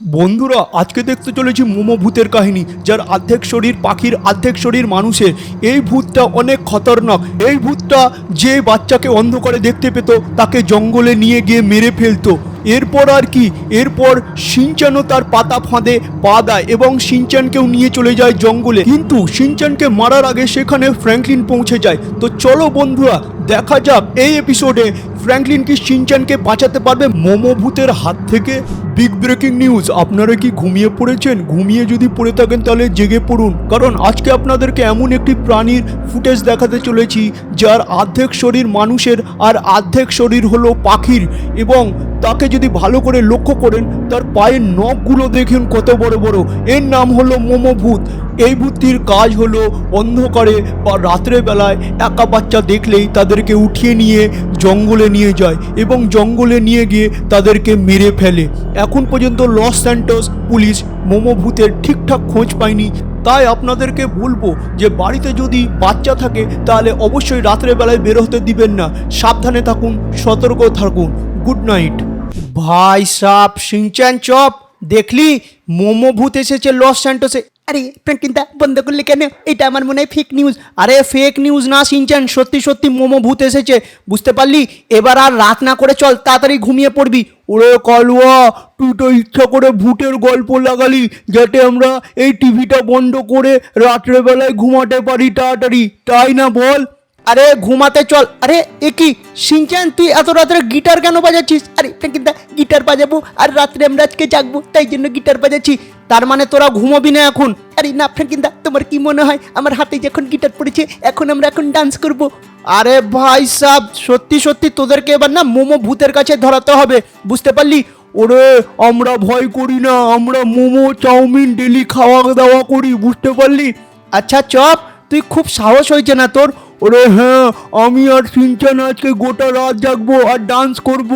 বন্ধুরা, আজকে দেখতে চলেছি মোমো ভূতের কাহিনী, যার অর্ধেক শরীর পাখির, অর্ধেক শরীর মানুষের। এই ভূতটা অনেক খতরনাক। এই ভূতটা যে বাচ্চাকে অন্ধকারে দেখতে পেত, তাকে জঙ্গলে নিয়ে গিয়ে মেরে ফেলতো। এরপর আর কি? এরপর সিনচানও তার পাতা ফাঁদে পা দেয় এবং সিনচানকেও নিয়ে চলে যায় জঙ্গলে। কিন্তু সিনচানকে মারার আগে সেখানে ফ্র্যাঙ্কলিন পৌঁছে যায়। তো চলো বন্ধুরা, দেখা যাক এই এপিসোডে ফ্র্যাঙ্কলিন কি সিনচানকে বাঁচাতে পারবে? মোমো ভূতের হাত থেকে? বিগ ব্রেকিং নিউজ আপনারা কি ঘুমিয়ে পড়েছেন? ঘুমিয়ে যদি পড়ে থাকেন তাহলে জেগে পড়ুন। কারণ আজকে আপনাদেরকে এমন একটি প্রাণীর ফুটেজ দেখাতে চলেছি, যার অর্ধেক শরীর মানুষের আর অর্ধেক শরীর হলো পাখির। এবং তাকে যদি ভালো করে লক্ষ্য করেন, তার পায়ের নখগুলো দেখুন কত বড় বড়। এর নাম হলো মোমো ভূত। এই ভূতটির কাজ হলো অন্ধকারে বা রাত্রে বেলায় একা বাচ্চা দেখলেই তাদেরকে উঠিয়ে নিয়ে জঙ্গলে নিয়ে যায় এবং জঙ্গলে নিয়ে গিয়ে তাদেরকে মেরে ফেলে। এখন পর্যন্ত লস স্যান্টোস পুলিশ মোমো ভূতের ঠিকঠাক খোঁজ পায়নি। তাই আপনাদেরকে বলব যে, বাড়িতে যদি বাচ্চা থাকে, তাহলে অবশ্যই রাত্রেবেলায় বের হতে দিবেন না। সাবধানে থাকুন, সতর্ক থাকুন। Good night. ভাই সাপ সিংচ্যান চপ। দেখলি মোমো ভূত এসেছে লস স্যান্টোসে আরে প্রাঙ্কিনদা বন্ধ করলে কেন? এটা আমার মনে হয় ফেক নিউজ আরে ফেক নিউজ না সিনচান সত্যি সত্যি মোমো ভূত এসেছে। বুঝতে পারলি? এবার আর রাত না করে চল, তাড়াতাড়ি ঘুমিয়ে পড়বি। ওরে কালুয়া, তুই তো ইচ্ছা করে ভূতের গল্প লাগালি, যাতে আমরা এই টিভিটা বন্ধ করে রাত্রেবেলায় ঘুমাতে পারি তাড়াতাড়ি। তাই না বল? আরে ঘুমাতে চল। আরে, এ কি? সিনচান তুই এত রাত্রে গিটার কেন বাজাচ্ছিস? আরে কিন্তু গিটার বাজাবো আর রাত্রে আমরা আজকে জাগবো, তাই জন্য গিটার বাজাচ্ছি। তার মানে তোরা ঘুমাবি না এখন। আরে না প্রাঙ্কিনদা তোমার কি মনে হয়? আমার হাতে যখন গিটার পড়েছে, এখন আমরা এখন ডান্স করব। আরে ভাই সাব, সত্যি সত্যি তোদেরকে এবার না মোমো ভূতের কাছে ধরাতে হবে। বুঝতে পারলি? ওরে, আমরা ভয় করি না, আমরা মোমো, চাউমিন ডেলি খাওয়া দাওয়া করি, বুঝতে পারলি? আচ্ছা চপ, তুই খুব সাহস হয়েছে না তোর? ওরে হ্যাঁ আমি আর সিনচান আজকে গোটা রাত জাগবো আর ডান্স করব।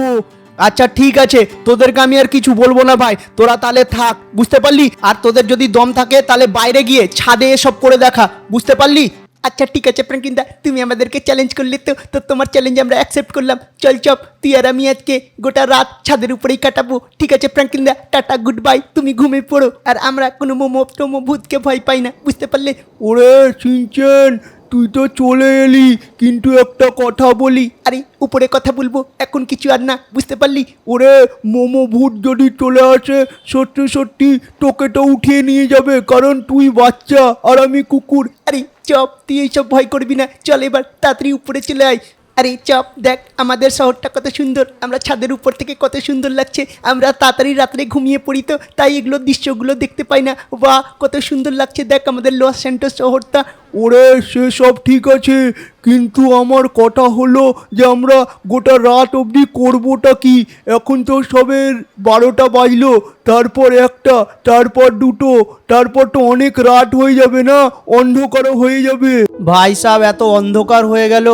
আচ্ছা ঠিক আছে তোদেরকে আমি আর কিছু বলব না ভাই তোরা তাহলে থাক বুঝতে পারলি? আর তোদের যদি দম থাকে তাহলে বাইরে গিয়ে ছাদে এসব করে দেখা বুঝতে পারলি? আচ্ছা ঠিক আছে প্রাঙ্কিনদা তুমি আমাদেরকে চ্যালেঞ্জ করলে তো তো তোমার চ্যালেঞ্জ আমরা অ্যাকসেপ্ট করলাম। চল চপ তুই আর আমি আজকে গোটা রাত ছাদের উপরেই কাটাবো। ঠিক আছে প্রাঙ্কিনদা টাটা গুড বাই তুমি ঘুমিয়ে পড়ো। আর আমরা কোনো মোমো টোমো ভূতকে ভয় পাই না বুঝতে পারলে? ওরে সিনচেন তুই তো চলে এলি কিন্তু একটা কথা বলি। আরে উপরে কথা বলব এখন কিছু আর না বুঝতে পারলি? ওরে মোমো ভূত যদি চলে আসে সত্যি সত্যি তোকে তো উঠিয়ে নিয়ে যাবে কারণ তুই বাচ্চা আর আমি কুকুর। আরে চপ তুই এইসব ভয় করবি না চল এবার তাড়াতাড়ি উপরে চলে আয়। আরে চপ দেখ আমাদের শহরটা কত সুন্দর আমরা ছাদের উপর থেকে কত সুন্দর লাগছে আমরা তাড়াতাড়ি রাত্রে ঘুমিয়ে পড়ি তো তাই এগুলো দৃশ্যগুলো দেখতে পাই না। বা কত সুন্দর লাগছে দেখ আমাদের লস সেন্টার শহরটা ওরে সেসব ঠিক আছে, কিন্তু আমার কথা হলো যে আমরা গোটা রাত অবধি করবোটা কি? এখন তো সবে বারোটা বাজলো, তারপর একটা, তারপর দুটো, তারপর তো অনেক রাত হয়ে যাবে না? অন্ধকারও হয়ে যাবে। ভাই সাহেব এত অন্ধকার হয়ে গেল।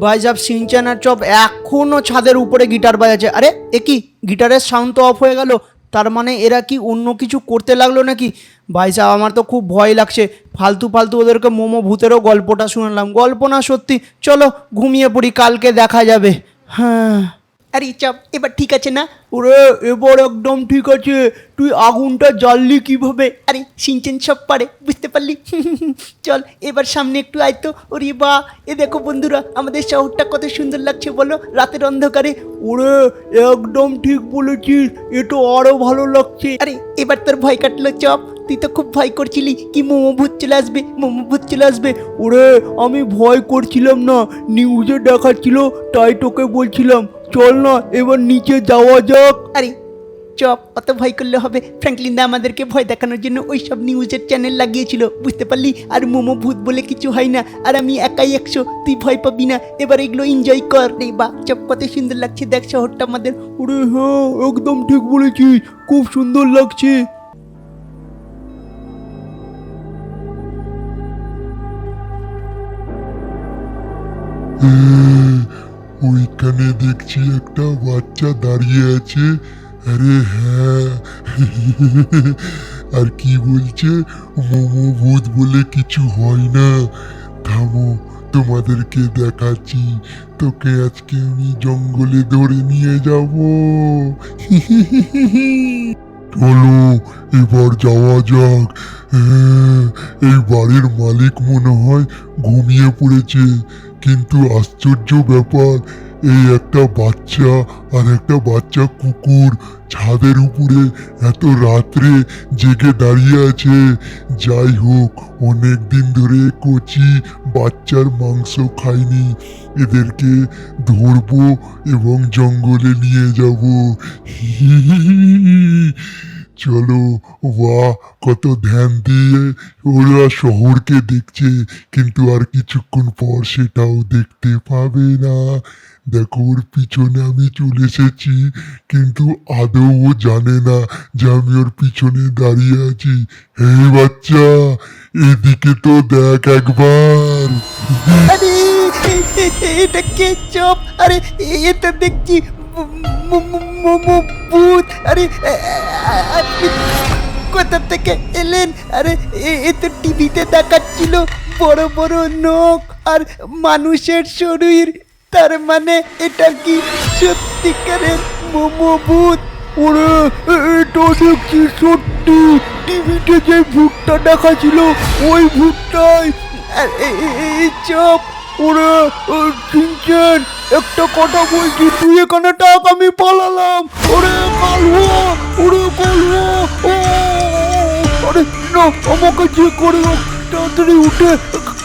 ভাই সাহেব সিনচানার চপ এখনও ছাদের উপরে গিটার বাজাচ্ছে। আরে, এ কি? গিটারের সাউন্ড তো অফ হয়ে গেল। তার মানে এরা কি অন্য কিছু করতে লাগল নাকি? ভাই সাহেব, আমার তো খুব ভয় লাগছে। ফালতু ফালতু ওদেরকে মোমো ভূতেরও গল্পটা শুনলাম। গল্প না সত্যি। চলো ঘুমিয়ে পড়ি, কালকে দেখা যাবে। হ্যাঁ। আরে চাপ, এবার ঠিক আছে না? ওরে, এবার একদম ঠিক আছে। তুই আগুনটা জ্বাললি কীভাবে? আরে, সিনচেন সব পারে, বুঝতে পারলি? চল, এবার সামনে একটু আয় তো। ওরে বা, এ দেখো বন্ধুরা, আমাদের শহরটা কত সুন্দর লাগছে, বলো? রাতের অন্ধকারে। ওরে, একদম ঠিক বলেছিস, এ তো আরও ভালো লাগছে। আরে, এবার তোর ভয় কাটলো, চপ। তুই তো খুব ভয় করছিলি কি মোমো ভূত চলে আসবে মোমো ভূত চলে আসবে? ওরে আমি ভয় করছিলাম না নিউজে দেখাচ্ছিল তাই তোকে বলছিলাম চল না এবার নিচে যাওয়া যাক। আরে চপ অত ভয় করলে হবে। ফ্র্যাঙ্কলিন দা আমাদেরকে ভয় দেখানোর জন্য ওই সব নিউজের চ্যানেল লাগিয়েছিল বুঝতে পারলি? আর মোমো ভূত বলে কিছু হয় না আর আমি একাই একশো তুই ভয় পাবি না এবার এগুলো এনজয় কর। রে বা চপ কত সুন্দর লাগছে দেখ শহরটা আমাদের। ওরে হ্যাঁ একদম ঠিক বলেছিস খুব সুন্দর লাগছে। ওইখানে দেখছি একটা বাচ্চা দাঁড়িয়ে আছে। আরে হ্যাঁ। আর কি বলছে? মোমো ভূত বলে কিছু হয় না। থামো, তোমাদেরকে দেখাচ্ছি। তোকে আজকে আমি জঙ্গলে ধরে নিয়ে যাব। চলো, এবার যাওয়া যাক। এই বাড়ির মালিক মনে হয় ঘুমিয়ে পড়েছে। কিন্তু আশ্চর্য ব্যাপার, এই একটা বাচ্চা আর একটা বাচ্চা কুকুর ছাদের উপরে এত রাত্রে জেগে দাঁড়িয়ে আছে। যাই হোক, অনেক দিন ধরে কচি বাচ্চার মাংস খাইনি। এদেরকে ধরবো এবং জঙ্গলে নিয়ে যাব। চলো, বাহ, কত ধ্যান দিয়ে ওরা শহরকে দেখছে, কিন্তু আর কিছুক্ষণ পর সেটাও দেখতে পাবে না। দেখো ওর পিছনে আমি চলে এসেছি, কিন্তু আদৌ ও জানে না যে আমি ওর পিছনে দাঁড়িয়ে আছি। হে বাচ্চা, এদিকে তো দেখ একবার। এটা কে চপ? আরে এটা দেখছি ভূত আরে আপনি কোথা থেকে এলেন আরে এ- তো টিভিতে দেখাচ্ছিল বড় বড় নখ আর মানুষের শরীর তার মানে এটা কি সত্যিকারের মোমো ভূত ওরে এটা দেখছি সত্যি টিভিতে যে ভূতটা দেখাছিল ওই ভূতটাই চপ ওরে চিনছেন একটা কথা বলছি তুই এখানে টাক আমি পালালাম ওরে কালুয়া ওরে কালুয়া ও আরে না আমাকে যে করে তাড়াতাড়ি উঠে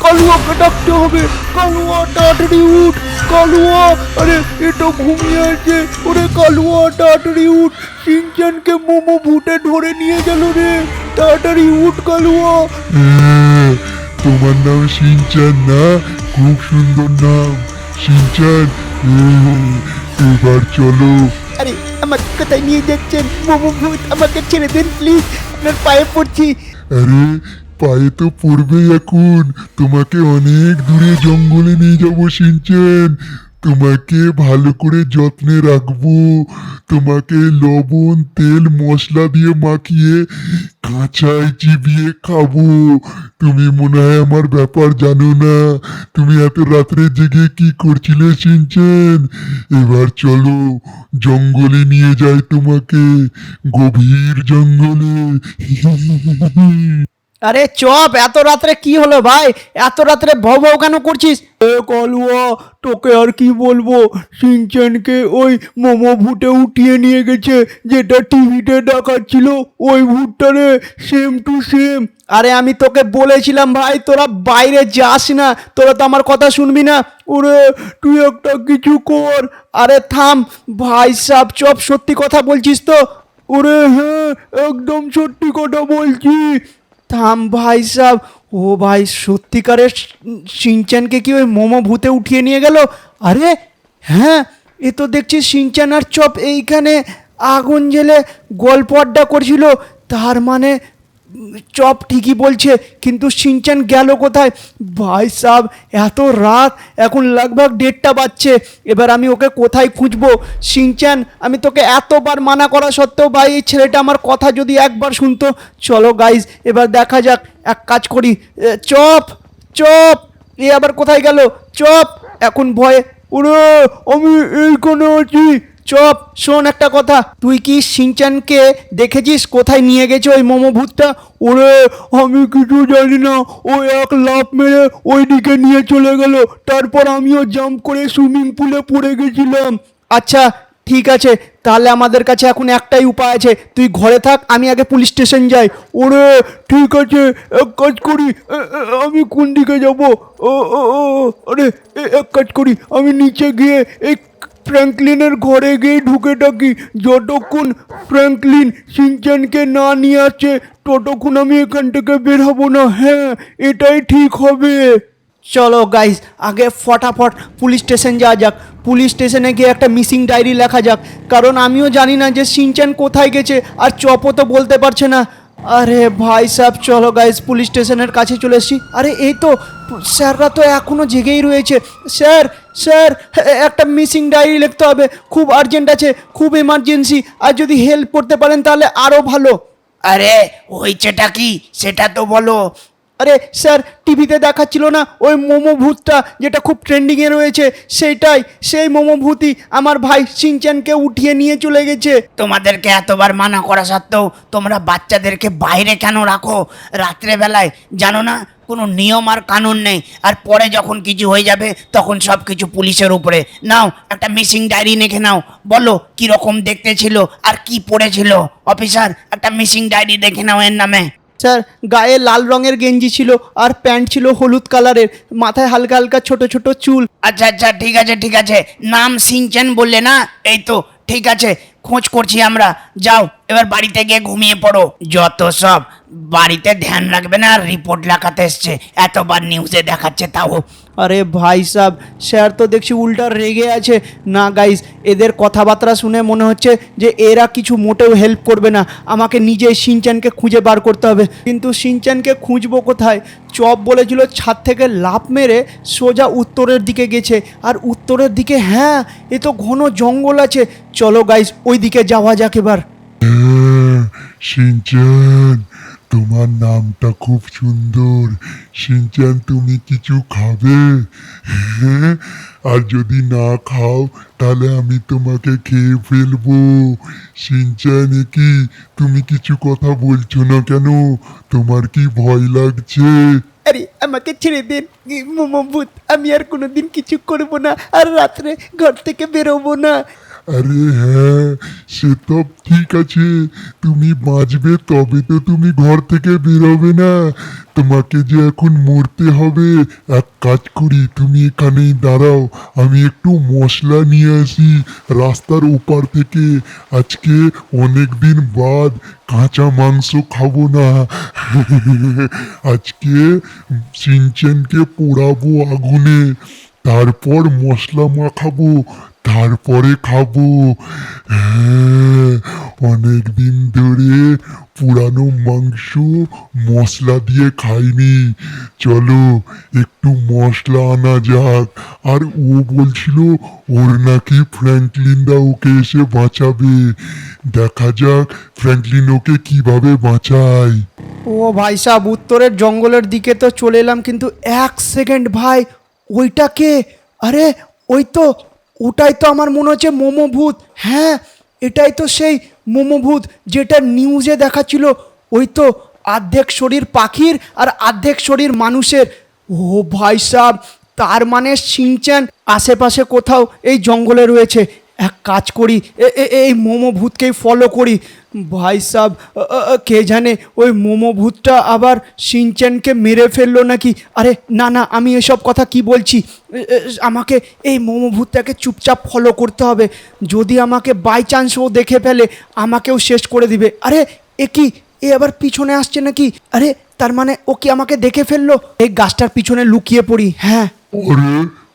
কালুয়াকে ডাকতে হবে কালুয়া তাড়াতাড়ি উঠ কালুয়া আরে এটা ঘুমিয়ে আছে ওরে কালুয়া তাড়াতাড়ি উঠ সিনচানকে মোমো ভুটে ধরে নিয়ে গেল রে তাড়াতাড়ি উঠ কালুয়া হ্যাঁ, তোমার নাম সিনচান না খুব সুন্দর নাম শিনচান এবার চলো। আরে আমার কোথায় নিয়ে যাচ্ছেন? মোমো ভূত আমাকে ছেড়ে দিন প্লিজ আপনার পায়ে পড়ছি। আরে পায়ে তো পড়বে এখন। তোমাকে অনেক দূরে জঙ্গলে নিয়ে যাব সিনচেন তোমাকে ভালো করে যত্নে রাখব। তোমাকে লবণ, তেল, মশলা দিয়ে মাখিয়ে কাঁচায় চিবিয়ে খাব। তুমি মনে হয় আমার ব্যাপার জানো না। তুমি এত রাত্রে জেগে কি করছিলে সিনচেন? এবার চলো, জঙ্গলে নিয়ে যাই তোমাকে। গভীর জঙ্গলে। আরে চপ এত রাত্রে কি হলো ভাই? এত রাত্রে ভৌ ভৌ কেন করছিস? এ কালুয়া তোকে আর কি বলব? সিনচেনকে ওই মোমো ভুটে উঠিয়ে নিয়ে গেছে যেটা টিভিতে দেখাচ্ছিল ওই ভুটটা রে সেম টু সেম আরে আমি তোকে বলেছিলাম ভাই তোরা বাইরে যাস না তোরা তো আমার কথা শুনবি না। ওরে তুই একটা কিছু কর। আরে থাম ভাই সাহ চপ সত্যি কথা বলছিস তো? ওরে হ্যাঁ একদম সত্যি কথা বলছি। থাম ভাই সাহ ও ভাই সত্যিকারের সিনচানকে কি ওই মোমো ভূতে উঠিয়ে নিয়ে গেল? আরে হ্যাঁ এ তো দেখছি সিনচান আর চপ এইখানে আগুন জেলে গল্প আড্ডা করছিল। তার মানে চপ ঠিকই বলছে, কিন্তু সিনচান গেল কোথায়? ভাই সাহ এত রাত, এখন লাগভাগ দেড়টা বাজছে, এবার আমি ওকে কোথায় খুঁজবো? সিনচান, আমি তোকে এতবার মানা করা সত্ত্বেও ভাই, এই ছেলেটা আমার কথা যদি একবার শুনতো, চলো গাইজ এবার দেখা যাক, এক কাজ করি চপ চপ, এ আবার কোথায় গেল? চপ, এখন ভয়ে ওরে আমি এইখানে আছি। চপ শোন একটা কথা। তুই কি সিনচানকে দেখেছিস? কোথায় নিয়ে গেছে ওই মোমো ভূতটা? ওরে, আমি কিছু জানি না। ও এক লাফ মেরে ওই দিকে নিয়ে চলে গেল। তারপর আমিও জাম্প করে সুইমিং পুলে পড়ে গেছিলাম। আচ্ছা ঠিক আছে। তাহলে আমাদের কাছে এখন একটাই উপায় আছে। তুই ঘরে থাক, আমি আগে পুলিশ স্টেশন যাই। ওরে, ঠিক আছে। এক কাজ করি আমি কোন দিকে যাব? ও আরে এক কাজ করি। আমি নিচে গিয়ে এই ফ্র্যাঙ্কলিনের ঘরে গিয়ে ঢুকে থাকি যতক্ষণ ফ্র্যাঙ্কলিন সিনচানকে না নিয়ে আসে, ততক্ষণ আমি এখান থেকে বের হব না। হ্যাঁ এটাই ঠিক হবে। চলো গাইজ আগে ফটাফট পুলিশ স্টেশন যাওয়া যাক। পুলিশ স্টেশনে গিয়ে একটা মিসিং ডায়েরি লেখা যাক, কারণ আমিও জানি না যে সিনচান কোথায় গেছে, আর চপও তো বলতে পারছে না। আরে ভাই সাহেব, চলো গাইজ পুলিশ স্টেশনের কাছে চলে এসেছি। আরে এই তো, স্যাররা তো এখনও জেগেই রয়েছে। স্যার স্যার একটা মিসিং ডায়েরি লিখতে হবে। খুব আর্জেন্ট আছে, খুব এমার্জেন্সি আর যদি হেল্প করতে পারেন তাহলে আরও ভালো। আরে হয়েছেটা কি, সেটা তো বলো। আরে স্যার, টিভিতে দেখাচ্ছিল না ওই মোমো ভূতটা যেটা খুব ট্রেন্ডিংয়ে রয়েছে, সেইটাই, সেই মোমো ভূতই আমার ভাই সিনচ্যানকে উঠিয়ে নিয়ে চলে গেছে। তোমাদেরকে এতবার মানা করা সত্ত্বেও তোমরা বাচ্চাদেরকে বাইরে কেন রাখো? রাত্রেবেলায়, জানো না, কোনো নিয়ম আর কানুন নেই। আর পরে যখন কিছু হয়ে যাবে, তখন সব কিছু পুলিশের উপরে। নাও, একটা মিসিং ডায়েরি লিখে নাও। বলো কি রকম দেখতে ছিল আর কি পড়েছিল? অফিসার, একটা মিসিং ডায়েরি দেখে নাও এর নামে। স্যার, গায়ে লাল রঙের গেঞ্জি ছিল আর প্যান্ট ছিল হলুদ কালারের, মাথায় হালকা হালকা ছোট ছোট চুল। আচ্ছা আচ্ছা ঠিক আছে ঠিক আছে। নাম সিনচেন বললে না? এই তো, ঠিক আছে। খোঁজ করছি আমরা। যাও, এবার বাড়িতে গিয়ে ঘুমিয়ে পড়ো। যত সব, বাড়িতে ধ্যান রাখবে না রিপোর্ট লেখাতে এসছে। এতবার নিউজে দেখাচ্ছে তাও। আরে ভাই সাহ স্যার তো দেখছি উল্টা রেগে আছে। না গাইস এদের কথাবার্তা শুনে মনে হচ্ছে যে এরা কিছু মোটেও হেল্প করবে না। আমাকে নিজেই সিনচ্যানকে খুঁজে বার করতে হবে। কিন্তু সিনচ্যানকে খুঁজবো কোথায়? চপ বলেছিল ছাদ থেকে লাফ মেরে সোজা উত্তরের দিকে গেছে। আর উত্তরের দিকে হ্যাঁ এ তো ঘন জঙ্গল আছে। চলো গাইস ওই দিকে যাওয়া যাক এবার। হ্যাঁ, সিনচান তোমার নামটা খুব সুন্দর। সিনচান তুমি কিছু খাবে? হ্যাঁ আর যদি না খাও তাহলে আমি তোমাকে খেয়ে ফেলব। সিনচান কি? তুমি কিছু কথা বলছো না কেন? তোমার কি ভয় লাগছে? আরে আমাকে ছেড়ে দিন। মোমো ভূত আমি আর কোনোদিন কিছু করব না। আর রাত্রে ঘর থেকে বেরোবো না। আরে হ্যাঁ সে তো ঠিক আছে। তুমি বাঁচবে, তবে তো তুমি ঘর থেকে বেরোবে না। তোমাকে যে এখন মরতে হবে, এক কাজ করি, তুমি এখানেই দাঁড়াও। আমি একটু মশলা নিয়ে আসি রাস্তার ওপার থেকে। আজকে অনেক দিন বাদ কাঁচা মাংস খাব না। আজকে সিনচেনকে পোড়াবো আগুনে। তারপর মশলা মাখাবো। তারপরে খাব। হ্যাঁ অনেক দিন ধরে পুরানো মাংস মশলা দিয়ে খাইনি। চলো, একটু মশলা আনা যাক। আর ও বলছিল, ওর নাকি ফ্র্যাঙ্কলিনরা ওকে এসে বাঁচাবে। দেখা যাক ফ্র্যাঙ্কলিন ওকে কীভাবে বাঁচায়। ও ভাই সাহ উত্তরের জঙ্গলের দিকে তো চলে এলাম, কিন্তু এক সেকেন্ড ভাই ওইটাকে আরে, ওই তো ওটাই তো আমার মনে হচ্ছে মোমো ভূত। হ্যাঁ এটাই তো সেই মোমো ভূত যেটা নিউজে দেখাচ্ছিল। ওই তো আর্ধেক শরীর পাখির আর আর্ধেক শরীর মানুষের। ও ভাই সাহ তার মানে সিনচ্যান আশেপাশে কোথাও এই জঙ্গলে রয়েছে। এক কাজ করি এই মোমো ভূতকেই ফলো করি। ভাই সাহ কে জানে ওই মোমো ভূতটা আবার সিনচ্যানকে মেরে ফেলল নাকি? আরে না না, আমি এসব কথা কি বলছি? আমাকে এই মোমো ভূতটাকে চুপচাপ ফলো করতে হবে। যদি আমাকে বাই চান্স ও দেখে ফেলে, আমাকেও শেষ করে দিবে। আরে, এ কি? এ আবার পিছনে আসছে নাকি? আরে, তার মানে ও কি আমাকে দেখে ফেলল? এই গাছটার পিছনে লুকিয়ে পড়ি হ্যাঁ।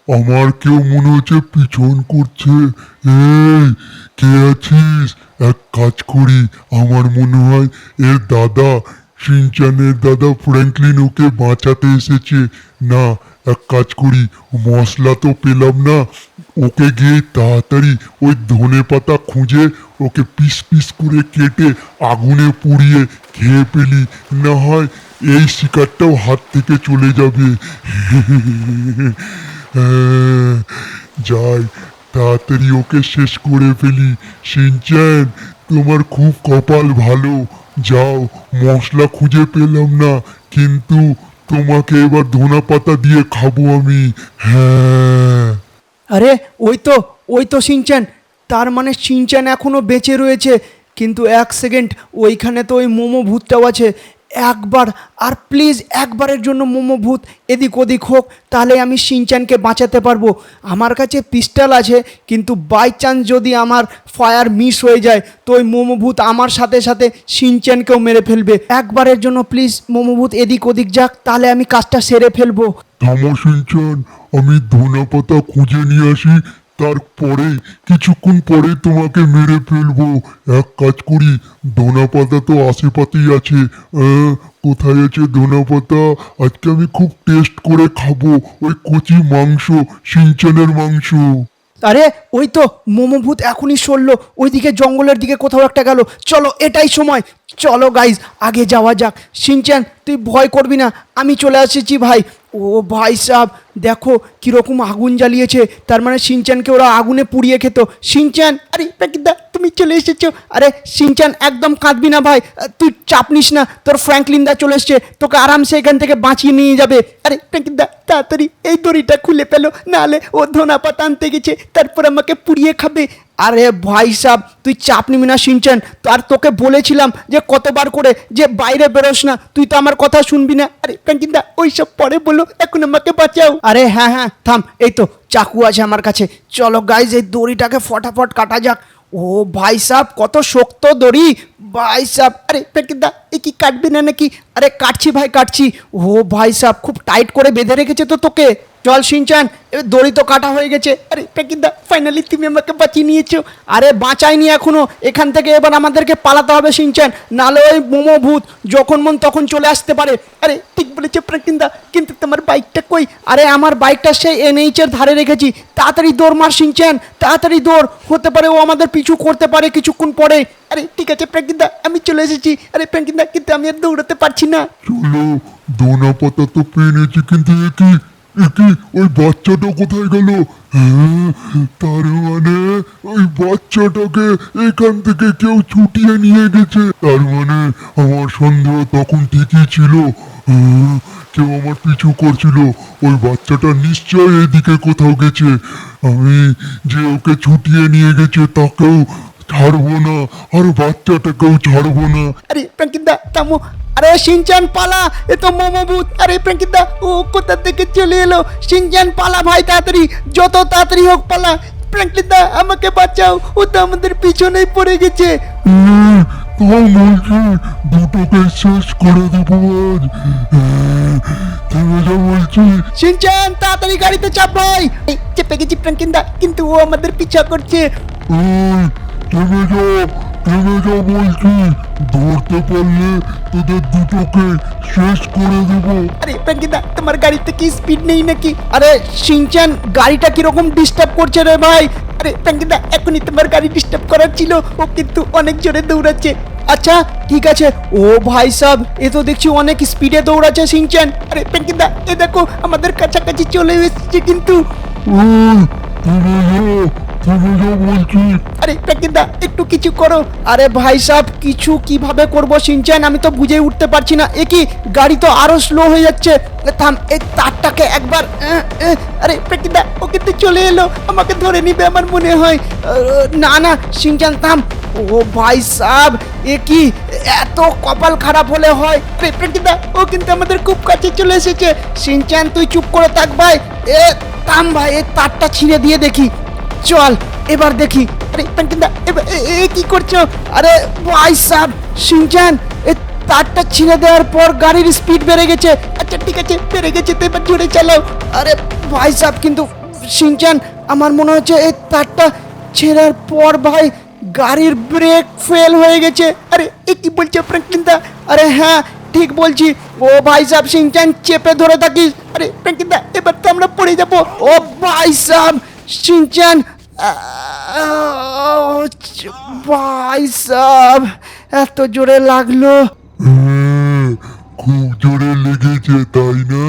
আমার কেউ মনে হচ্ছে পিছন করছে। এই, কে আছিস? এক কাজ করি। আমার মনে হয় এর দাদা, সিনচানের দাদা ফ্র্যাঙ্কলিন ওকে বাঁচাতে এসেছে। না, এক কাজ করি। মশলা তো পেলাম না। ওকে গিয়ে তাড়াতাড়ি ওই ধনে পাতা খুঁজে ওকে পিস পিস করে কেটে আগুনে পুড়িয়ে খেয়ে ফেলি। না হয় এই শিকারটাও হাত থেকে চলে যাবে। যাই, তাড়াতাড়ি ওকে শেষ করে ফেলি। সিনচ্যান, তোমার খুব কপাল ভালো। যাও, মশলা খুঁজে পেলাম না, কিন্তু তোমাকে এবার ধনা পাতা দিয়ে খাব আমি। হ্যাঁ। আরে, ওই তো ওই তো সিনচ্যান। তার মানে সিনচ্যান এখনও বেঁচে রয়েছে। কিন্তু এক সেকেন্ড, ওইখানে তো ওই মোমো ভূতটাও আছে। একবার, আর প্লিজ একবারের জন্য মোমো ভূত এদিক ওদিক হোক, তাহলে আমি সিনচ্যানকে বাঁচাতে পারব। আমার কাছে পিস্টল আছে, কিন্তু বাই চান্স যদি আমার ফায়ার মিস হয়ে যায়, তো ওই মোমো ভূত আমার সাথে সাথে সিনচ্যানকেও মেরে ফেলবে। একবারের জন্য প্লিজ মোমো ভূত এদিক ওদিক যাক, তাহলে আমি কাজটা সেরে ফেলব। আমি ধনা পাতা খুঁজে নিয়ে আসি তারপরে, কিছুক্ষণ পরে তোমাকে মেরে ফেলব। এক কাজ করি ধনা পাতা তো আশেপাশেই আছে। কোথায় আছে ধনা পাতা আজকে আমি খুব টেস্ট করে খাব। ওই কচি মাংস সিনচানের মাংস। আরে, ওই তো, মোমো ভূত এখনই সরলো। ওইদিকে জঙ্গলের দিকে কোথাও একটা গেল। চলো, এটাই সময়। চলো গাইজ আগে যাওয়া যাক। সিনচান তুই ভয় করবি না। আমি চলে এসেছি ভাই। ও, ভাই সাহ দেখো কীরকম আগুন জ্বালিয়েছে। তার মানে সিনচানকে ওরা আগুনে পুড়িয়ে খেত। সিনচান আরে প্যাকিদা তুমি চলে এসেছ। আরে সিনচান একদম কাঁদবি না ভাই। তুই চাপ নিস না। তোর ফ্র্যাঙ্কলিন দা চলে এসছে। তোকে আরামসে এখান থেকে বাঁচিয়ে নিয়ে যাবে। আরে প্যাকিদা তাড়াতাড়ি এই দড়িটা খুলে পেল নাহলে ও ধনা পাতা আনতে গেছে। তারপর আমাকে পুড়িয়ে খাবে। আরে ভাই সাহ তুই চাপ নিবি না তো আর তোকে বলেছিলাম যে কতবার করে যে বাইরে বেরোস না, তুই তো আমার কথা শুনবি না। আরে কাঙ্কিদা ওই সব পরে বলো, এখন আমাকে বাঁচাও। আরে হ্যাঁ হ্যাঁ থাম, এই তো চাকু আছে আমার কাছে। চলো গাইজ এই দড়িটাকে ফটাফট কাটা যাক। ও ভাই সাহ কত শক্ত দড়ি। ভাই সাহ আরে প্যাকেটদা এ কি কাটবে না নাকি? আরে কাটছি ভাই, কাটছি। ও ভাই সাহ খুব টাইট করে বেঁধে রেখেছে তো তোকে। চল সিনচান, এবার দড়ি তো কাটা হয়ে গেছে। আরে প্যাকেটদা ফাইনালি তুমি আমাকে বাঁচিয়ে নিয়েছো। আরে বাঁচাইনি এখনও। এখান থেকে এবার আমাদেরকে পালাতে হবে সিনচান। নালে ওই মোমো ভূত যখন মন তখন চলে আসতে পারে। আরে ঠিক বলেছ প্রাকিন্দা কিন্তু তোমার বাইকটা কই? আরে আমার বাইকটা সেই এনএইচ এর ধারে রেখেছি। তাড়াতাড়ি দৌড় মার সিনচান, তাড়াতাড়ি দৌড়। হতে পারে ও আমাদের পিছু করতে পারে কিছুক্ষণ পরে। আরে ঠিক আছে প্রাকিন্দা আমি চলে এসেছি। আরে প্রাকিন্দা কিন্তু আমি আর দৌড়াতে পারছি না। চলো দোনা পাতা তো পেয়ে নিয়েছি কিন্তু একই একই ওই বাচ্চাটা কোথায় গেল? হ্যাঁ, তার মানে ওই বাচ্চাটাকে এখান থেকে কেউ ছুটিয়ে নিয়ে গেছে। তার মানে আমার সন্দেহ তখন ঠিকই ছিল। হ্যাঁ, কেউ আমার পিছু করছিল। ওই বাচ্চাটা নিশ্চয় এদিকে কোথাও গেছে। আমি যে ওকে ছুটিয়ে নিয়ে গেছে তাকেও ছাড়বো না আর বাচ্চাটাকেও ছাড়বো না। আরে প্রাঙ্কিদা থামো। আরে সিনচান পালা এ তো মোমো আরে প্রাঙ্কিদা ও কোথা থেকে চলে এলো? সিনচান পালা ভাই তাড়াতাড়ি যত তাড়াতাড়ি হোক পালা। প্রাঙ্কিদা আমাকে বাঁচাও ও তো আমাদের পিছনেই পড়ে গেছে। এই, তাও বলছি দুটোকে শেষ করে দেবো আজ। থেমে যা বলছি। সিনচান তাড়াতাড়ি গাড়িতে চাপ ভাই। চেপে গেছি প্রাঙ্কিদা কিন্তু ও আমাদের পিছা করছে। থেমে যা থেমে যা বলছি। ধরতে পারলে তোদের দুটোকে শেষ করে দেবো। আরে প্রাঙ্কিদা তোমার গাড়িতে কি স্পিড নেই নাকি? আরে সিনচান গাড়িটা কীরকম ডিস্টার্ব করছে রে ভাই? আরে প্রাঙ্কিদা এখনই তোমার গাড়ি ডিস্টার্ব করার ছিল। ও কিন্তু অনেক জোরে দৌড়াচ্ছে। আচ্ছা ঠিক আছে। ও ভাই সাব এ তো দেখছি অনেক স্পিডে দৌড়াচ্ছে সিনচান। আরে প্রাঙ্কিদা এ দেখো আমাদের কাছাকাছি চলে এসেছে কিন্তু। আরে প্রাঙ্কিদা একটু কিছু করো। আরে ভাই সাব, কিছু কীভাবে করব সিনচান আমি তো বুঝে উঠতে পারছি না। এ কি, গাড়ি তো আরও স্লো হয়ে যাচ্ছে। থাম, এই তারটাকে একবার আরে প্রাঙ্কিদা ও কিন্তু চলে এলো। আমাকে ধরে নিবে আমার মনে হয়। না না সিনচান থাম। ও ভাই সাব, এ কি, এত কপাল খারাপ হলে হয়। প্রাঙ্কিদা ও কিন্তু আমাদের খুব কাছে চলে এসেছে। সিনচান তুই চুপ করে থাক ভাই। এ, থাম ভাই, এই তারটা ছিঁড়ে দিয়ে দেখি। চল, এবার দেখি। আরে এবার এ- এ কি করছ? আরে, ভাই সাব, সিনচান এই তারটা ছিঁড়ে দেওয়ার পর গাড়ির স্পিড বেড়ে গেছে। আচ্ছা ঠিক আছে, বেড়ে গেছে, তো এবার জোরে চালাও। আরে, ভাই সাব, কিন্তু সিনচান, আমার মনে হচ্ছে এই তারটা ছেঁড়ার পর ভাই গাড়ির ব্রেক ফেল হয়ে গেছে। আরে, এ কি বলছো প্রাঙ্কিদা আরে হ্যাঁ ঠিক বলছি। ও ভাই সাব, সিনচান, চেপে ধরে থাকিস। আরে প্রাঙ্কিদা এবার তো আমরা পড়ে যাব। ও ভাই সাব সিনচান ভাই সাব এত জোরে লাগল। হ্যাঁ, খুব জোরে লেগেছে তাই না?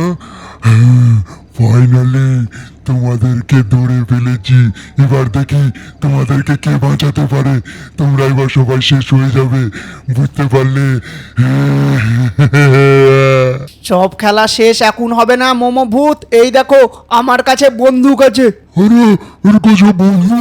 ফাইনালি তোমাদেরকে ধরে ফেলেছি। এবার দেখি তোমাদেরকে কে বাঁচাতে পারে। তোমরা এবার সবাই শেষ হয়ে যাবে। বুঝতে পারলে? সব খেলা শেষ এখন হবে না মোমো ভূত। এই দেখো আমার কাছে বন্দুক আছে। আরে এর কাছে বন্ধু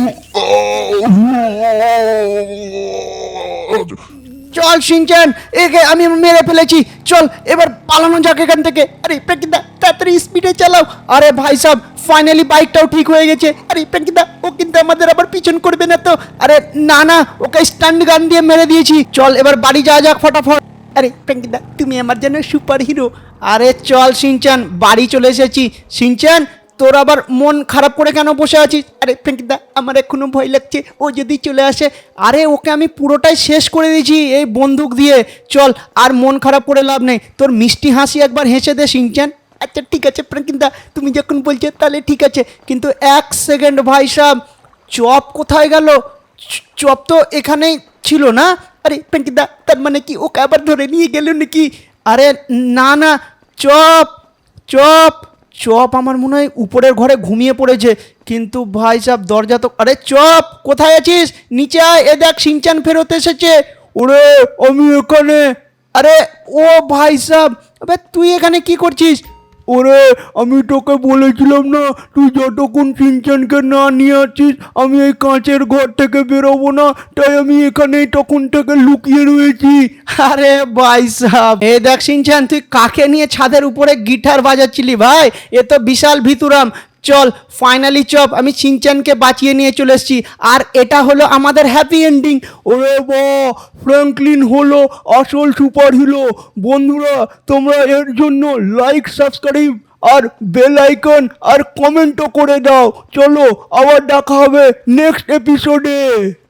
চল সিনচান একে আমি মেরে ফেলেছি। চল এবার পালানো যাক এখান থেকে। আরে প্রাঙ্কিদা তাড়াতাড়ি স্পিডে চালাও। আরে ভাই সাহেব ফাইনালি বাইকটাও ঠিক হয়ে গেছে। আরে প্রাঙ্কিদা ও কিন্তু আমাদের আবার পিছন করবে না তো। আরে না না ওকে স্ট্যান্ড গান দিয়ে মেরে দিয়েছি। চল এবার বাড়ি যাওয়া যাক ফটাফট। আরে প্রাঙ্কিদা তুমি আমার যেন সুপার হিরো আরে, চল সিনচান, বাড়ি চলে এসেছি। সিনচান, তোর আবার মন খারাপ করে কেন বসে আছিস? আরে প্রাঙ্কিদা আমার এখনও ভয় লাগছে। ও যদি চলে আসে, আরে, ওকে আমি পুরোটাই শেষ করে দিয়েছি এই বন্দুক দিয়ে। চল, আর মন খারাপ করে লাভ নেই। তোর মিষ্টি হাসি একবার হেসে দে, সিনচান। আচ্ছা ঠিক আছে প্রাঙ্কিদা তুমি যখন বলছো, তাহলে ঠিক আছে। কিন্তু এক সেকেন্ড ভাই সাহেব চপ কোথায় গেল? চপ তো এখানেই ছিল না? আরে পেন্টিদা তার মানে কি? ওকে আবার ধরে নিয়ে গেল নাকি? আরে, না না। চপ চপ চপ আমার মনে হয় উপরের ঘরে ঘুমিয়ে পড়েছে। কিন্তু ভাই সাহেব দরজা তো আরে, চপ, কোথায় আছিস? নিচে আয়। এ দেখ, সিনচান ফেরত এসেছে। ওরে, আমি এখানে। আরে, ও ভাই সাহেব তুই এখানে কি করছিস? ওরে, আমি তোকে বলেছিলাম না, তুই যতক্ষণ সিনচানকে না নিয়ে আসছিস, আমি এই কাঁচের ঘর থেকে বেরোবো না। তাই আমি এখানেই তখন থেকে লুকিয়ে রয়েছি। আরে ভাই সাহ এ দেখ সিনচান, তুই কাকে নিয়ে ছাদের উপরে গিটার বাজাচ্ছিলি ভাই? এ তো বিশাল ভিতুরাম। চল ফাইনালি চপ, আমি সিনচানকে বাঁচিয়ে নিয়ে চলে এসেছি। আর এটা হলো আমাদের হ্যাপি এন্ডিং ওরে ব ফ্র্যাঙ্কলিন হলো আসল সুপার হিরো বন্ধুরা, তোমরা এর জন্য লাইক সাবস্ক্রাইব আর বেল আইকন আর কমেন্টও করে দাও। চলো, আবার দেখা হবে নেক্সট এপিসোডে